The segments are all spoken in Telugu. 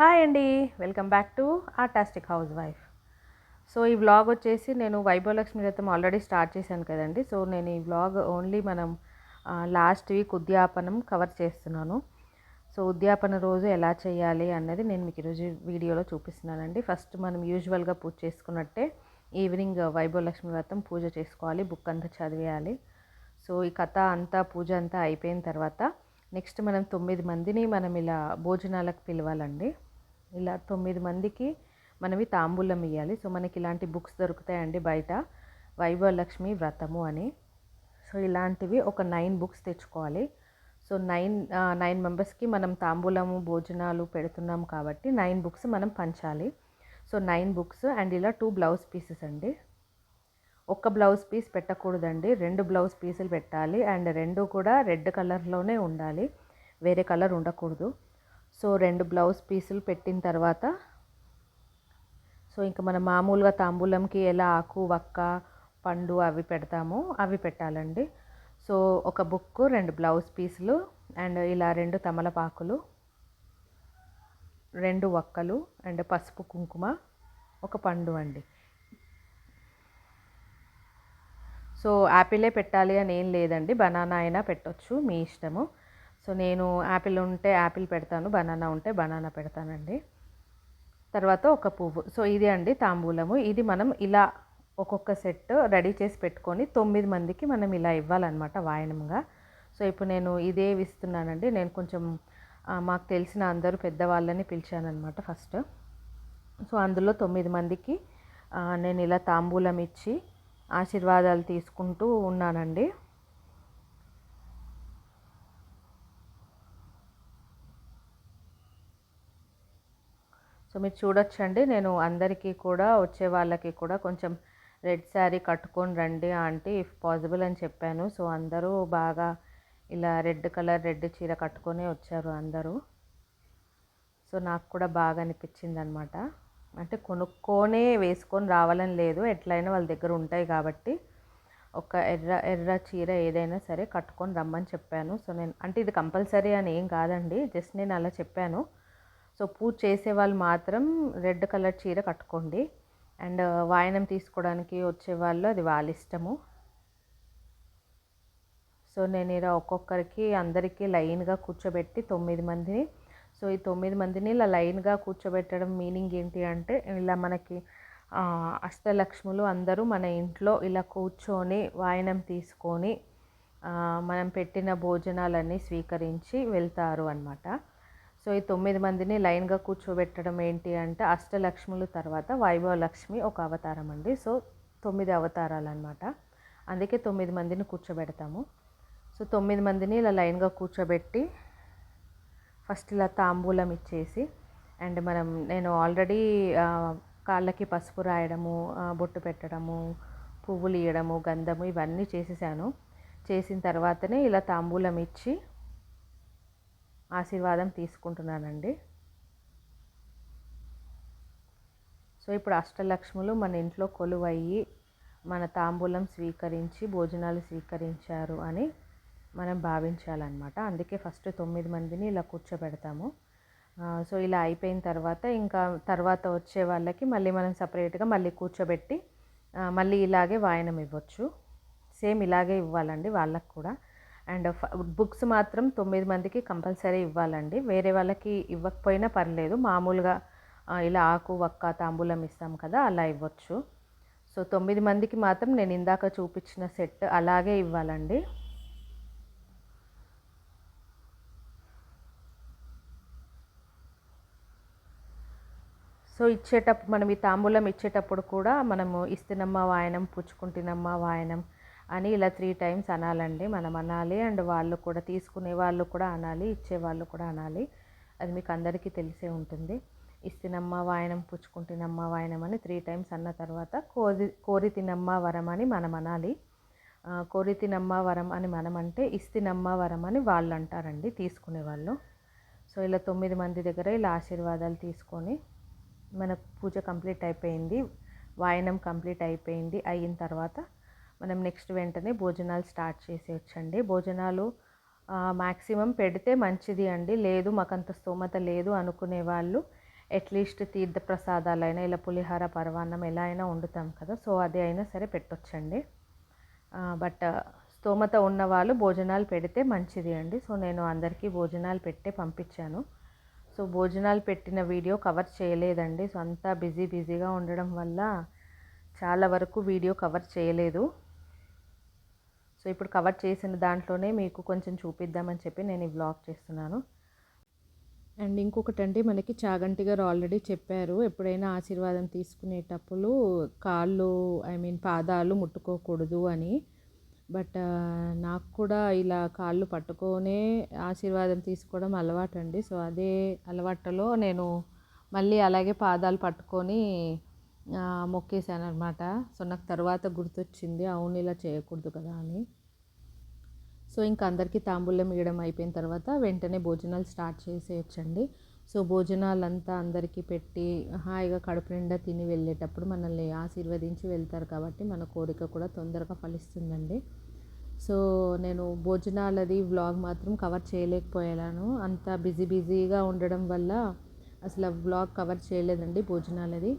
హాయ్ అండి. Welcome back to artistic housewife. So ఈ వ్లాగ్ వచ్చేసి నేను వైభవలక్ష్మి వ్రతం ఆల్రెడీ స్టార్ట్ చేశాను కదండి. సో నేను ఈ వ్లాగ్ ఓన్లీ మనం లాస్ట్ వీక్ ఉద్యాపనం కవర్ చేస్తున్నాను. సో ఉద్యాపన రోజు ఎలా చేయాలి అన్నది నేను మీకు ఈరోజు వీడియోలో చూపిస్తున్నానండి. ఫస్ట్ మనం యూజువల్గా పూజ చేసుకున్నట్టే ఈవినింగ్ వైభవలక్ష్మి వ్రతం పూజ చేసుకోవాలి బుక్ అంతా చదివేయాలి. సో ఈ కథ అంతా పూజ అంతా అయిపోయిన తర్వాత నెక్స్ట్ మనం తొమ్మిది మందిని మనం ఇలా భోజనాలకు పిలవాలండి. ఇలా తొమ్మిది మందికి మనవి తాంబూలం ఇవ్వాలి సో మనకి ఇలాంటి బుక్స్ దొరుకుతాయండి బయట. వైభవలక్ష్మి వ్రతము అని. సో ఇలాంటివి ఒక నైన్ బుక్స్ తెచ్చుకోవాలి. సో నైన్ నైన్ మెంబర్స్కి మనం తాంబూలము భోజనాలు పెడుతున్నాం కాబట్టి నైన్ బుక్స్ మనం పంచాలి. సో నైన్ బుక్స్ అండ్ ఇలా టూ బ్లౌజ్ పీసెస్ అండి. ఒక్క బ్లౌజ్ పీస్ పెట్టకూడదండి. రెండు బ్లౌజ్ పీసులు పెట్టాలి అండ్ రెండు కూడా రెడ్ కలర్లోనే ఉండాలి. వేరే కలర్ ఉండకూడదు. సో రెండు బ్లౌజ్ పీసులు పెట్టిన తర్వాత సో ఇంకా మనం మామూలుగా తాంబూలంకి ఎలా ఆకు వక్క పండు అవి పెడతామో అవి పెట్టాలండి. సో ఒక బుక్ రెండు బ్లౌజ్ పీసులు అండ్ ఇలా రెండు తమలపాకులు రెండు వక్కలు అండ్ పసుపు కుంకుమ ఒక పండు అండి. సో యాపిలే పెట్టాలి అని ఏం లేదండి. బనానా అయినా పెట్టొచ్చు మీ ఇష్టము. సో నేను యాపిల్ ఉంటే యాపిల్ పెడతాను బనానా ఉంటే బనానా పెడతానండి. తర్వాత ఒక పువ్వు. సో ఇది అండి తాంబూలము. ఇది మనం ఇలా ఒక్కొక్క సెట్ రెడీ చేసి పెట్టుకొని తొమ్మిది మందికి మనం ఇలా ఇవ్వాలన్నమాట వాయనంగా. సో ఇప్పుడు నేను ఇదే ఇస్తున్నానండి. నేను కొంచెం మాకు తెలిసిన అందరూ పెద్దవాళ్ళని పిలిచానమాట ఫస్ట్. సో అందులో తొమ్మిది మందికి నేను ఇలా తాంబూలం ఇచ్చి ఆశీర్వాదాలు తీసుకుంటూ ఉన్నానండి. మీరు చూడొచ్చండి. నేను అందరికీ కూడా వచ్చే వాళ్ళకి కూడా కొంచెం రెడ్ శారీ కట్టుకొని రండి ఆంటీ ఇఫ్ పాసిబుల్ అని చెప్పాను. సో అందరూ బాగా ఇలా రెడ్ కలర్ రెడ్ చీర కట్టుకొని వచ్చారు అందరూ. సో నాకు కూడా బాగా అనిపించింది అనమాట అంటే కొనుక్కొనే వేసుకొని రావాలని లేదు. ఎట్లయినా వాళ్ళ దగ్గర ఉంటాయి కాబట్టి. ఒక ఎర్ర ఎర్ర చీర ఏదైనా సరే కట్టుకొని రమ్మని చెప్పాను. సో నేను అంటే ఇది కంపల్సరీ అని ఏం కాదండి. జస్ట్ నేను అలా చెప్పాను. సో పూజ చేసే వాళ్ళు మాత్రం రెడ్ కలర్ చీర కట్టుకోండి. అండ్ వాయనం తీసుకోవడానికి వచ్చే వాళ్ళు అది వాళ్ళ ఇష్టము. సో నేను ఇలా ఒక్కొక్కరికి అందరికీ లైన్గా కూర్చోబెట్టి తొమ్మిది మందిని సో ఈ తొమ్మిది మందిని ఇలా లైన్గా కూర్చోబెట్టడం మీనింగ్ ఏంటి అంటే ఇలా మనకి అష్టలక్ష్ములు అందరూ మన ఇంట్లో ఇలా కూర్చొని వాయనం తీసుకొని మనం పెట్టిన భోజనాలన్నీ స్వీకరించి వెళ్తారు అనమాట సో ఈ తొమ్మిది మందిని లైన్గా కూర్చోబెట్టడం ఏంటి అంటే అష్టలక్ష్ములు తర్వాత వైభవ లక్ష్మి ఒక అవతారం అండి. సో తొమ్మిది అవతారాలు అనమాట అందుకే తొమ్మిది మందిని కూర్చోబెడతాము. సో తొమ్మిది మందిని ఇలా లైన్గా కూర్చోబెట్టి ఫస్ట్ ఇలా తాంబూలం ఇచ్చేసి అండ్ మనం నేను ఆల్రెడీ కాళ్ళకి పసుపు రాయడము బొట్టు పెట్టడము పువ్వులు ఇవ్వడము గంధము ఇవన్నీ చేసేసాను. చేసిన తర్వాతనే ఇలా తాంబూలం ఇచ్చి ఆశీర్వాదం తీసుకుంటున్నానండి. సో ఇప్పుడు అష్టలక్ష్ములు మన ఇంట్లో కొలువయ్యి మన తాంబూలం స్వీకరించి భోజనాలు స్వీకరించారు అని మనం భావించాలన్నమాట. అందుకే ఫస్ట్ తొమ్మిది మందిని ఇలా కూర్చోబెడతాము. సో ఇలా అయిపోయిన తర్వాత ఇంకా తర్వాత వచ్చే వాళ్ళకి మళ్ళీ మనం సపరేట్గా మళ్ళీ కూర్చోబెట్టి మళ్ళీ ఇలాగే వాయనం ఇవ్వచ్చు. సేమ్ ఇలాగే ఇవ్వాలండి వాళ్ళకి కూడా. అండ్ బుక్స్ మాత్రం తొమ్మిది మందికి కంపల్సరీ ఇవ్వాలండి. వేరే వాళ్ళకి ఇవ్వకపోయినా పర్లేదు. మామూలుగా ఇలా ఆకు వక్క తాంబూలం ఇస్తాం కదా అలా ఇవ్వచ్చు. సో తొమ్మిది మందికి మాత్రం నేను ఇందాక చూపించిన సెట్ అలాగే ఇవ్వాలండి. సో ఇచ్చేటప్పుడు మనం ఈ తాంబూలం ఇచ్చేటప్పుడు కూడా మనము ఇస్తున్నమ్మ వాయనం పుచ్చుకుంటున్నమ్మ వాయనం అని ఇలా త్రీ టైమ్స్ అనాలండి. మనం అనాలి అండ్ వాళ్ళు కూడా తీసుకునే వాళ్ళు కూడా అనాలి ఇచ్చే వాళ్ళు కూడా అనాలి. అది మీకు అందరికీ తెలిసే ఉంటుంది. ఇస్తినమ్మ వాయనం పుచ్చుకుంటున్నమ్మ వాయనం అని త్రీ టైమ్స్ అన్న తర్వాత కోరి కోరి తినమ్మ వరం అని మనం అనాలి. కోరి తినమ్మ వరం అని మనం అంటే ఇస్తినమ్మ వరం అని వాళ్ళు అంటారండి తీసుకునే వాళ్ళు. సో ఇలా తొమ్మిది మంది దగ్గర ఇలా ఆశీర్వాదాలు తీసుకొని మన పూజ కంప్లీట్ అయిపోయింది వాయనం కంప్లీట్ అయిపోయింది అయిన తర్వాత మనం నెక్స్ట్ వెంటనే భోజనాలు స్టార్ట్ చేసేయచ్చండి. భోజనాలు మ్యాక్సిమం పెడితే మంచిది అండి. లేదు మాకు అంత స్తోమత లేదు అనుకునే వాళ్ళు అట్లీస్ట్ తీర్థ ప్రసాదాలైనా ఇలా పులిహార పర్వాన్నం ఎలా అయినా వండుతాం కదా. సో అది అయినా సరే పెట్టొచ్చండి. బట్ స్తోమత ఉన్న వాళ్ళు భోజనాలు పెడితే మంచిది అండి. సో నేను అందరికీ భోజనాలు పెట్టే పంపించాను. సో భోజనాలు పెట్టిన వీడియో కవర్ చేయలేదండి. సో అంతా బిజీ బిజీగా ఉండడం వల్ల చాలా వరకు వీడియో కవర్ చేయలేదు. సో ఇప్పుడు కవర్ చేసిన దాంట్లోనే మీకు కొంచెం చూపిద్దామని చెప్పి నేను ఈ బ్లాగ్ చేస్తున్నాను. అండ్ ఇంకొకటి అంటే మనకి చాగంటి గారు ఆల్రెడీ చెప్పారు ఎప్పుడైనా ఆశీర్వాదం తీసుకునేటప్పుడు కాళ్ళు ఐ మీన్ పాదాలు ముట్టుకోకూడదు అని. బట్ uh, నాకు కూడా ఇలా కాళ్ళు పట్టుకొనే ఆశీర్వాదం తీసుకోవడం అలవాటు అండి సో అదే అలవాటులో నేను మళ్ళీ అలాగే పాదాలు పట్టుకొని మొక్కేశాను అనమాట సో నాకు తర్వాత గుర్తొచ్చింది అవును ఇలా చేయకూడదు కదా అని. సో ఇంకా అందరికీ తాంబూలం ఇవ్వడం అయిపోయిన తర్వాత వెంటనే భోజనాలు స్టార్ట్ చేసేయచ్చండి. సో భోజనాలంతా అందరికీ పెట్టి హాయిగా కడుపు నిండా తిని వెళ్ళేటప్పుడు మనల్ని ఆశీర్వదించి వెళ్తారు కాబట్టి మన కోరిక కూడా తొందరగా ఫలిస్తుందండి. సో నేను భోజనాలది వ్లాగ్ మాత్రం కవర్ చేయలేకపోయాను. అంత బిజీ బిజీగా ఉండడం వల్ల అసలు వ్లాగ్ కవర్ చేయలేదండి భోజనాలది.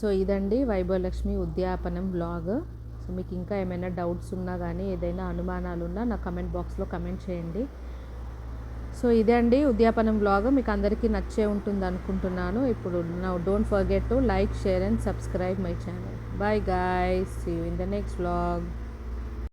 సో ఇదండి వైభవలక్ష్మి ఉద్యాపనం బ్లాగ్ సో మీకు ఇంకా ఏమైనా డౌట్స్ ఉన్నా కానీ ఏదైనా అనుమానాలు ఉన్నా నా కమెంట్ బాక్స్లో కమెంట్ చేయండి. సో ఇదే అండి ఉద్యాపనం బ్లాగ్ మీకు అందరికీ నచ్చే ఉంటుంది అనుకుంటున్నాను. ఇప్పుడు నా don't forget to like share and subscribe my channel bye guys see in the next blog